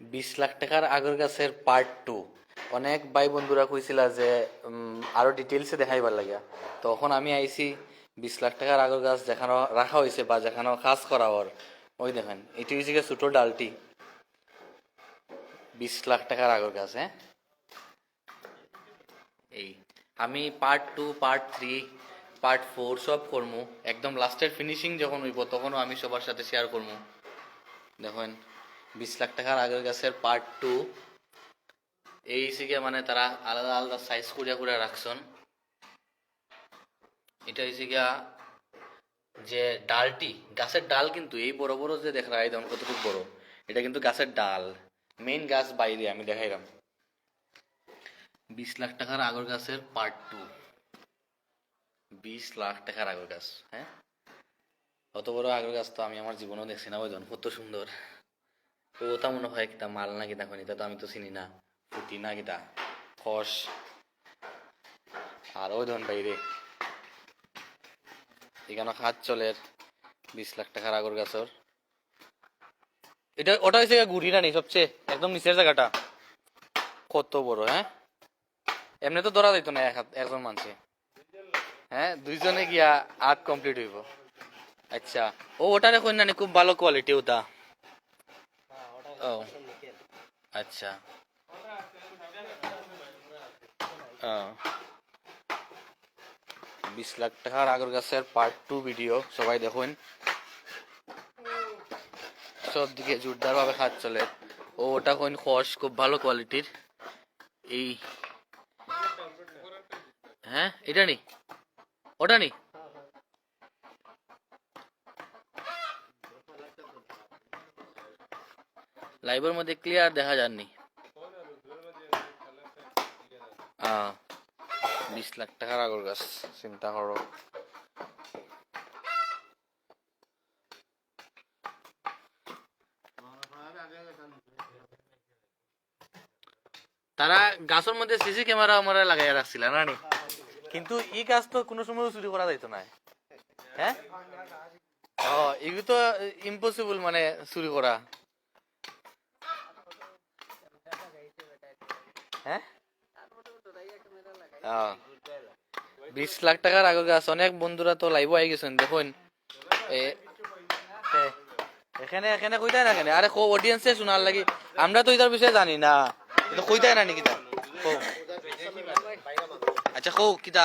বিশ লাখ টাকার আগের গাছের পার্ট টু অনেক ভাই বন্ধুরা কইছিল যে উম, আরও ডিটেলসে দেখাইবার লাগিয়া। তখন আমি আইছি বিশ লাখ টাকার আগের গাছ যেখানে রাখা হয়েছে বা যেখানে কাজ করা ওর ওই দেখেন এটি গিয়ে ছোট ডালটি। বিশ লাখ টাকার আগের গাছ হ্যাঁ? এই আমি part two part three part four সব করব একদম লাস্টের ফিনিশিং যখন হইব তখনও আমি সবার সাথে শেয়ার করব দেখেন বিশ লাখ টাকার আগের গাছের পার্ট টু এই সিগে মানে তারা আলাদা আলাদা সাইজ করিয়া করে রাখছেন। এটা হচ্ছে গিয়া যে ডালটি, গাছের ডাল কিন্তু এই বড় বড় যে দেখা এই দেখুন কতটুকু বড়। এটা কিন্তু গাছের ডাল। মেইন গাছ বাইরে, আমি দেখাইলাম। বিশ লাখ টাকার আগর গাছের পার্ট টু বিশ লাখ টাকার আগর গাছ হ্যাঁ? অত বড় আগর গাছ তো আমি আমার জীবনেও দেখছি না ওই কত সুন্দর। তো ওটা মনে হয় কিতা মাল না কিতা খনি তা আমি তো চিনি না। ফুটি না কিতা খস আর ওই ধরুন বাইরে এখানে হাত চলের বিশ লাখ টাকার আগর গাছর এটা, ওটা হচ্ছে গুড়ি না নি সবচেয়ে, একদম নিচের জায়গাটা। কত বড় হ্যাঁ? এমনি তো ধরা যাইতো না একজন মানুষে হ্যাঁ দুইজনে গিয়া আর্ট কমপ্লিট হইব। আচ্ছা ও ওটা দেখুন না খুব ভালো কোয়ালিটি ওটা। ও। আচ্ছা। ও। বিশ লাখ টাকার আগর গাছের পার্ট টু ভিডিও সবাই দেখুন। সব দিকে জোরদার ভাবে কাজ চলে। ও, ওটা কোন খস খুব ভালো কোয়ালিটির এই। হ্যাঁ এটা নি। ওটা নি? লাইভের মধ্যে ক্লিয়ার দেখা যাননি বিশ লাখ টাকার আগর গাছ, চিন্তা করো। তারা গাছের মধ্যে সিসি ক্যামেরা আমরা লাগাই রাখছিল নি কিন্তু ই গাছ তো কোনো সময় চুরি করা যাইতো না হ্যাঁ ও এগুলো তো ইম্পসিবল মানে চুরি করা হ্যাঁ? বিশ লাখ টাকার আগের গাছ অনেক বন্ধুরা তো লাইভ আই গেছেন দেখুন। এখানে এখানে কইতাই না কেন? আরে কো অডিয়েন্সে শোনার লাগি আমরা তো এটার বিষয়ে জানি না। এটা কইতাই না নাকি তা আচ্ছা কো কিতা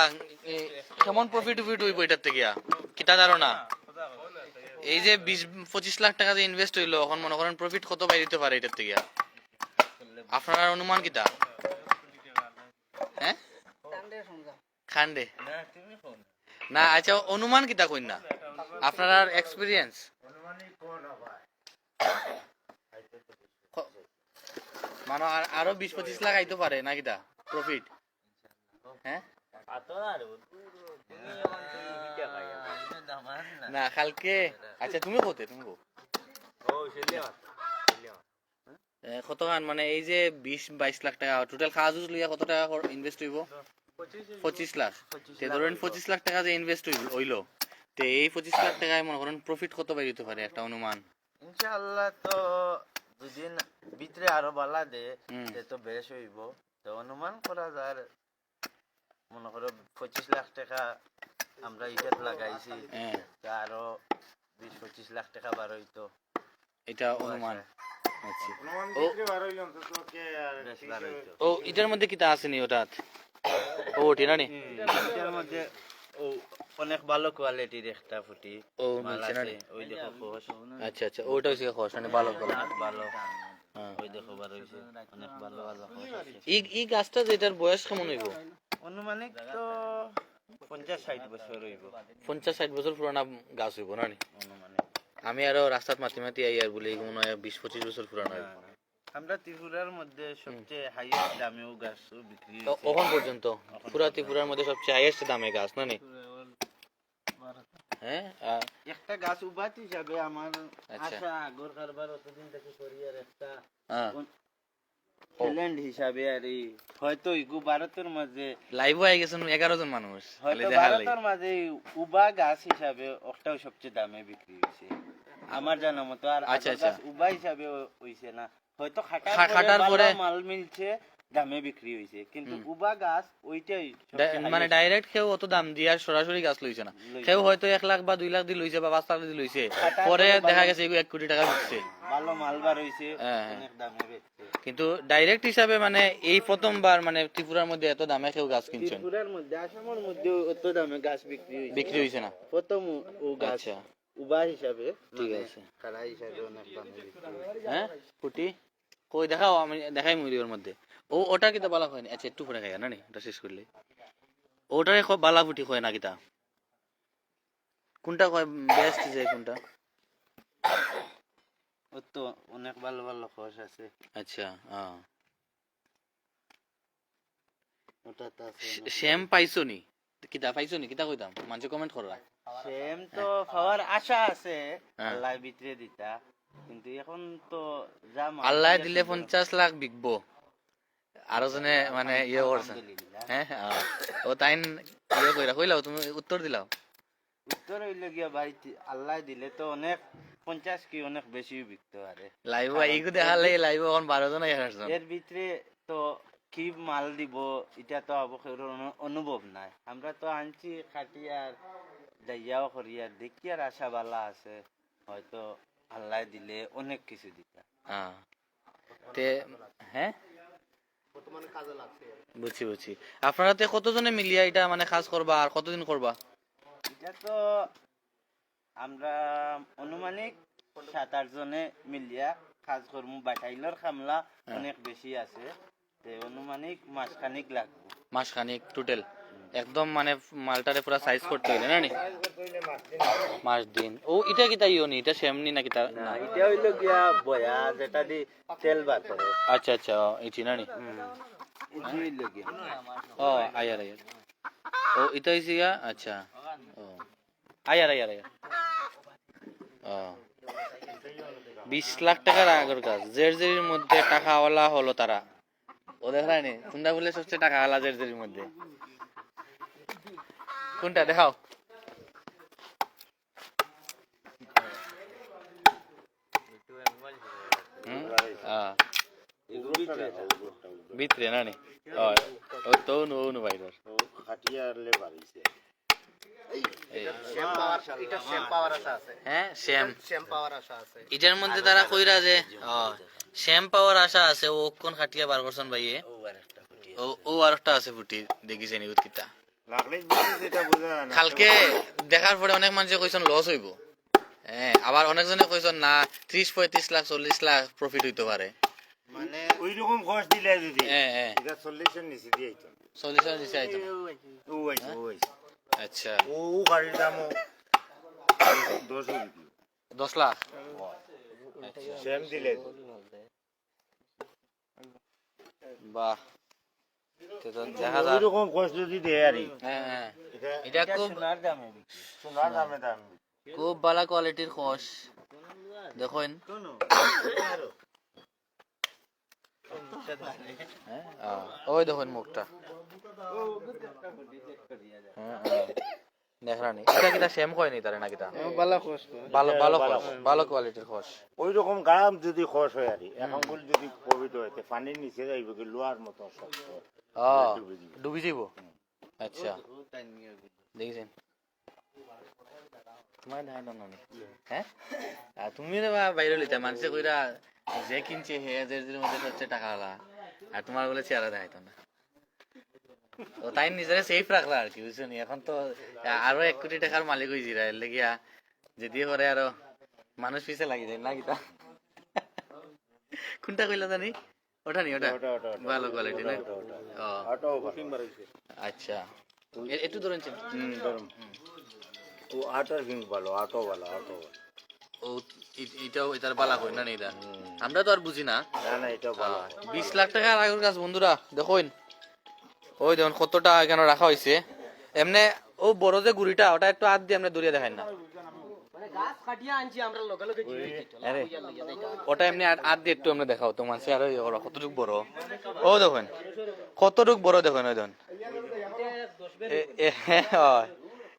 কেমন প্রফিট উফিট হইব এটার থেকে? কিতা ধারণা এই যে বিশ পঁচিশ লাখ টাকা যে ইনভেস্ট হইল এখন মনে করেন প্রফিট কত বাই দিতে পারে এটার থেকে? আপনার অনুমান কিতা হ্যাঁ খান্ডে। না আচ্ছা অনুমান কিতা কইন না? আপনার এক্সপিরিয়েন্স মানে আর- আরও বিশ পঁচিশ লাখ আইতে পারে না কিতা? প্রফিট হ্যাঁ? না কালকে আচ্ছা তুমি কোতে তুমি কো কত গান মানে এই যে বিশ বাইশ লাখ টাকা টোটাল খাওয়া লইয়া কত টাকা ইনভেস্ট হইব? পঁচিশ লাখ। তে ধরেন পঁচিশ লাখ টাকা যে ইনভেস্ট হইল তে এই পঁচিশ লাখ টাকায় মনে করেন প্রফিট কত বাই দিতে পারে একটা অনুমান? ইনশাআল্লাহ তো দুদিন ভিতরে আরও বালা দে হুম। তে তো বেশ হইব। তো অনুমান করা যায় মনে করো পঁচিশ লাখ টাকা আমরা ইটাত লাগাইছি হ্যাঁ। তা আরও বিশ পঁচিশ লাখ টাকা বার হইতো। এটা অনুমান। আচ্ছা। ও এটার মধ্যে কিতা আসেনি ওটাত ও ওটি না? নি এটার মধ্যে ও অনেক ভালো কোয়ালিটির একটা ফুটি ও মিলছে না? ওই দেখো কোষ আচ্ছা আচ্ছা ওটা হচ্ছে খস মানে ভালো ভালো। হ্যাঁ। ওই দেখো বার হইছে অনেক ভালো ভালো এই এই গাছটা যেটার বয়স কেমন হইব? অনুমানিক তো পঞ্চাশ ষাট বছর হইব। পঞ্চাশ ষাট বছর পুরানা গাছ হইব না নি? অনুমানিক। আমি আরও রাস্তাত মাতি মাতি আই আর বলি মনে হয় বিশ পঁচিশ বছর পুরানো হইব। আমরা ত্রিপুরার মধ্যে সবচেয়ে হাইয়েস্ট দামেও গাছ বিক্রি পর্যন্ত? পুরা ত্রিপুরার মধ্যে সবচেয়ে হাইয়েস্ট দামে গাছ না হ্যাঁ একটা গাছ উবাত হিসাবে আমার আচ্ছা। আশা আগর কারবার অতদিন থেকে করি একটা হ্যাঁ। ট্যালেন্ট হিসাবে আর হয়তো ইগু ভারতের মাঝে লাইভ হয়ে গেছেন এগারো জন মানুষ। হয়তো ভারতের মাঝে উবা গাছ হিসাবে ওটাও সবচেয়ে দামে বিক্রি হয়েছে। আমার জানা মতো আর আচ্ছা, আচ্ছা। উবা হিসাবে হইছে না। হয়তো খাটার পরে খাটার পরে- মাল মিলছে দামে বিক্রি হইছে। কিন্তু উবা গাছ ওইটাই মানে। ডাইরেক্ট কেউ অত দাম দিয়ে সরাসরি গাছ লইছে না। কেউ হয়তো এক লাখ বা দুই লাখ দিয়ে লইছে বা পাঁচ লাখ দিয়ে লইছে। পরে দেখা গেছে এক কোটি টাকা বিকছে ভালো হইছে হ্যাঁ, হ্যাঁ। কিন্তু ডাইরেক্ট হিসাবে মানে এই প্রথমবার মানে ত্রিপুরার মধ্যে এত দামে কেউ গাছ কিনছেন। ত্রিপুরার মধ্যে আসামের মধ্যে অত দামে গাছ বিক্রি হইছে। বিক্রি হয়েছে না? প্রথম ও- গাছ আচ্ছা। উবা হিসাবে ঠিক মানে আছে। খাড়া হিসাবে অনেক দামে হ্যাঁ ফুটি কই দেখাও আমি দেখাই মুড়ি ওর মধ্যে। ও ওটা কিতা বালা হয় না? আচ্ছা একটু পরে খাই না নি ওটা শেষ করলে। ওটারে বালা ফুটি হয় না কিতা কোনটা কয় বেস্ট যে কোনটা? ওর তো অনেক ভালো ভালো খোঁজ আছে। আচ্ছা হ্যাঁ ওটা তো শ্যাম পাইছো নি? কিতা পাইছো নি? কিতা কইতাম? মানুষে কমেন্ট কররা সেম তো পাওয়ার আশা আছে হ্যাঁ। আল্লাহ ভিতরে দিতা। কিন্তু এখন তো আল্লাহ দিলে পঞ্চাশ লাখ বিকবো। আরও জনে মানে ইয়ে করছে। হ্যাঁ। ও তাইন ইয়ে কইরা কইলাও তুমি উত্তর দিলাও। উত্তর হইলে গিয়া ভাই আল্লাহ দিলে তো অনেক পঞ্চাশ কি অনেক বেশি বিকতে পারে। লাইভ এইগু দেখালে লাইভ এখন বারো জন এর ভিতরে তো কি মাল দিব এটা তো অনু- অনুভব নাই। আমরা তো আনছি খাটি আর যাইয়াও করি আর দেখি আর আশা বালা আছে। হয়তো আল্লাহ দিলে অনেক কিছু দিতা। হ্যাঁ। তে হ্যাঁ? বুঝছি বুঝছি। আপনারা তে কতজনে মিলিয়া এটা মানে কাজ করবা আর কতদিন করবা? এটা তো আমরা অনুমানিক সাত আট জনে মিলিয়া কাজ করমু। বাটাইলর খামলা অনেক বেশি আছে। তে অনুমানিক মাসখানিক লাগবে। মাস খানিক টোটাল একদম মানে মালটারে পুরা সাইজ করতে হইলে না নি? মাস দিন। ও এটা কিতা ইও নি এটা সেমনি না কিতা না না এটা হইল গিয়া বয়া যেটা দি তেল বার করে। আচ্ছা আচ্ছা ও, ইটি না নি? গিয়া। ও আয়ার আয়ার। ও এটা হইছে গা আচ্ছা ও। আয়ার আয়ার আয়ার। ও। বিশ লাখ টাকার আগের কাজ জেরজেরির মধ্যে টাকাওয়ালা হলো তারা। ও দেখায় নি কোনটা বলে সবচেয়ে টাকাওয়ালা জেরজেরির মধ্যে। কোনটা দেখাও ভিতরে না নি ও ও তো নো নো বাইরের এই শ্যাম এটার মধ্যে তারা কইরা যে শ্যাম পাওয়ার আশা আছে ও কোন খাটিয়া বার করছেন ভাইয়ে ও ও আরেকটা আছে ফুটি দেখিছেন ইউত কিতা কালকে দেখার পরে অনেক মানুষে কইছেন লস হইব। হ্যাঁ আবার অনেকজনে কইছেন না ত্রিশ পঁয়ত্রিশ লাখ চল্লিশ লাখ প্রফিট হইতে পারে। মানে ওই রকম খরচ দিলে যদি হ্যাঁ হ্যাঁ চল্লিশের নিচে দিয়ে আইতো। না। চল্লিশের নিচে আইতো ও আইছে ও আইছে। আচ্ছা। ও ও গাড়ির দামও দশ দশ লাখ? সেম দিলে। বাহ। দেখা যায় হ্যাঁ হ্যাঁ। এটা খুব সোনার দামে বিক্রি। সোনার দামে দাম খুব ভালো কোয়ালিটির খোস দেখুন। ওই দেখেন মুখটা। হ্যাঁ। এটা কিটা সেম তারে না কিটা খোঁজ ভালো ভালো খোস ভালো কোয়ালিটির খোস ওই রকম গাম যদি হয় আর এখন বলে যদি হয় তে পানির নিচে যাইব কি লোহার মতো শক্ত ডুবি যাব আচ্ছা। দেখছেন? তোমার ননি। হ্যাঁ? আর তুমি রে বা বাইরে লইতা। মানুষে কইরা যে কিনছে হে যে মধ্যে সবচেয়ে টাকা হলা আর তোমার বলে চেহারা দেখাইতো না। ও তাই নিজেরে সেফ রাখলা আর কি বুঝছ নি? এখন তো আরও এক কোটি টাকার মালিক হয়েছি রা লেগিয়া যদি করে আরও মানুষ পিছে লাগি যায় না কিতা কোনটা কইলা জানি? ওটা নি ওটা? ভালো কোয়ালিটি না? আচ্ছা। একটু ধরেন। হুম ধরুন। ও আটার ফিং ভালো আটো ভালো আটো ভালো। ও এটাও এটার বালা কই না নি এটা আমরা তো আর বুঝি না। না না এটা ভালো। বিশ লাখ টাকার আগের কাজ বন্ধুরা দেখুন ওই দেখুন কতটা এখানে রাখা হয়েছে। এমনি ও বড় যে গুড়িটা ওটা একটু হাত দিয়ে এমনি দূরিয়ে দেখাই না। আরে, ওটা এমনি হাত দিয়ে একটু এমনি দেখাও তো মানুষ আর কতটুক বড়। ও দেখুন কতটুক বড় দেখুন ওই দেখুন। হয়।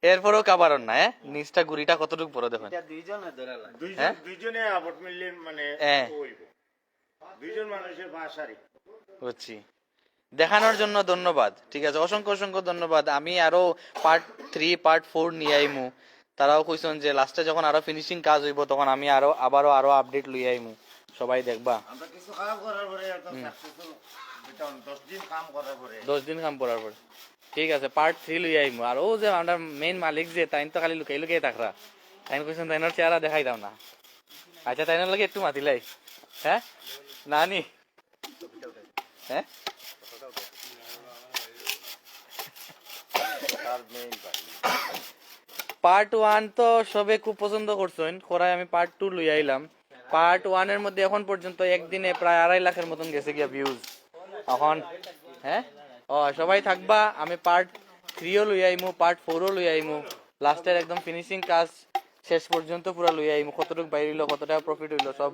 এরপরেও কাবারন না হ্যাঁ? নিচটা গুড়িটা কতটুকু বড় দেখুন। দুইজনে ধরা লাগে। দুইজন হ্যাঁ? মানে হ্যাঁ। দুইজন মানুষের ভাষারই বুঝছি। দেখানোর জন্য ধন্যবাদ। ঠিক আছে অসংখ্য অসংখ্য ধন্যবাদ। আমি আরও পার্ট থ্রি পার্ট ফোর নিয়ে আইমু। তারাও কইছেন যে লাস্টে যখন আরও ফিনিশিং কাজ হইব তখন আমি আরও আবারও আরও আপডেট লই আইমু। সবাই দেখবা। দশ দিন কাম করার পর। ঠিক আছে পার্ট থ্রি লই আইমু। আর ও যে আমার মেইন মালিক যে তাইন তো খালি লুকাই লুকাই থাকরা। তাইন কইছেন তাইনের চেহারা দেখাই দাও না। আচ্ছা তাইনের লাগে একটু মাতিলাই। হ্যাঁ? নানি? হ্যাঁ তার মেইন বাড়ি পার্ট ওয়ান তো সবে খুব পছন্দ করছেন। করায় আমি পার্ট টু লই আইলাম। পার্ট ওয়ানের মধ্যে এখন পর্যন্ত একদিনে প্রায় আড়াই লাখের মতন গেছে গিয়া ভিউজ এখন হ্যাঁ? ও, সবাই থাকবা, আমি পার্ট থ্রিও লই আইমু পার্ট ফোরও লই আইমু। লাস্টের একদম ফিনিশিং কাজ শেষ পর্যন্ত পুরা লই আইমু। কতটুকু বাইর হইল কত টাকা প্রফিট হইল, সব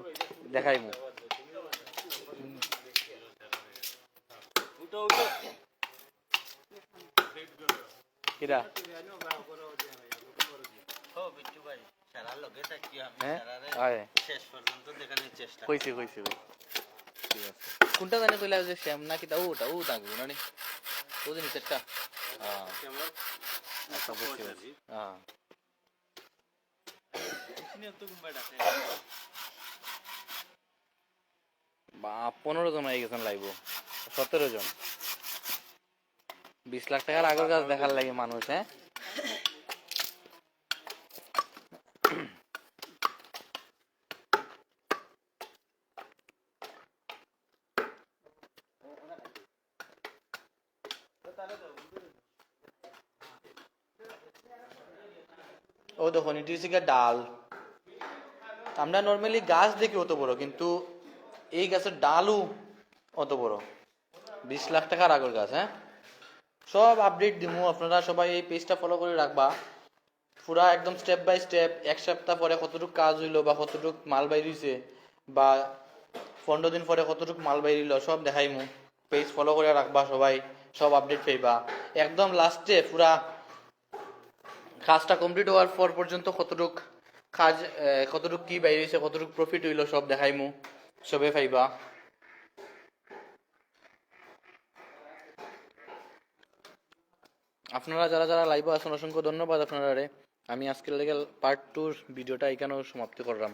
দেখাইমু কিরা ও বিট্টু ভাই সারা লগে থাকি আমি হ্যাঁ সারারে আয় শেষ পর্যন্ত দেখানোর চেষ্টা কইছি কইছি কই ঠিক আছে। কোনটা জানি কইলা যে শ্যাম না কিতা ওটা ও থাকব না ও জানি সেটটা হ্যাঁ। আচ্ছা হ্যাঁ। বা পনেরো জন হয়ে গেছেন লাইব সতেরো জন। বিশ লাখ টাকার আগের কাজ দেখার লাগে মানুষ হ্যাঁ? ও দেখুন এটি ডাল। আমরা নর্মালি গাছ দেখি অত বড়, কিন্তু এই গাছের ডালও অত বড়। বিশ লাখ টাকার আগের গাছ হ্যাঁ? সব আপডেট দিমু, আপনারা সবাই এই পেজটা ফলো করে রাখবা। পুরা একদম স্টেপ বাই স্টেপ এক সপ্তাহ পরে কতটুকু কাজ হইল বা কতটুকু মাল বাইরিছে বা পনেরো দিন পরে কতটুকু মাল বাইরিল সব দেখাইমু। পেজ ফলো করে রাখবা সবাই, সব আপডেট পাইবা। একদম লাস্টে পুরা কাজটা কমপ্লিট হওয়ার পর পর্যন্ত কতটুক কাজ কতটুক কি বাইরেছে কতটুক প্রফিট হইল, সব দেখাইমু। সবে পাইবা। আপনারা যারা যারা লাইভে আছেন, অসংখ্য ধন্যবাদ আপনারা রে। আমি আজকের লেগে পার্ট টুর ভিডিওটা এখানেও সমাপ্তি করলাম।